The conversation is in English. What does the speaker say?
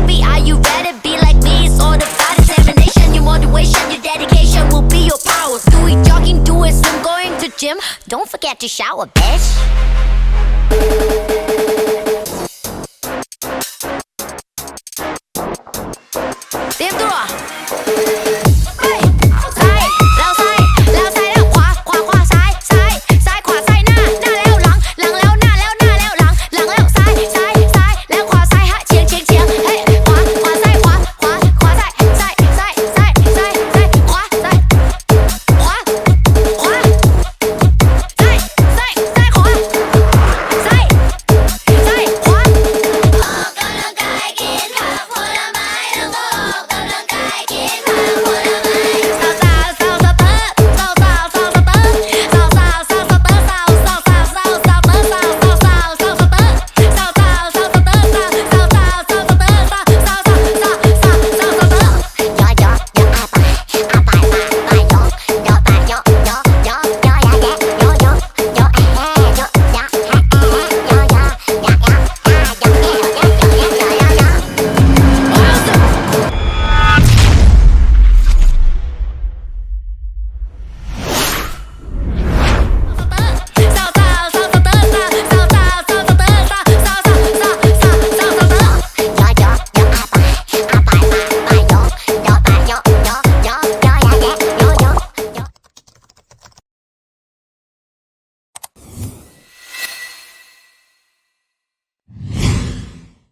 copy. Are you ready? Be like me, it's all about determination. Your motivation, your dedication will be your power. Do it jogging, do it swim, going to gym. Don't forget to shower, bitch. 냅둬라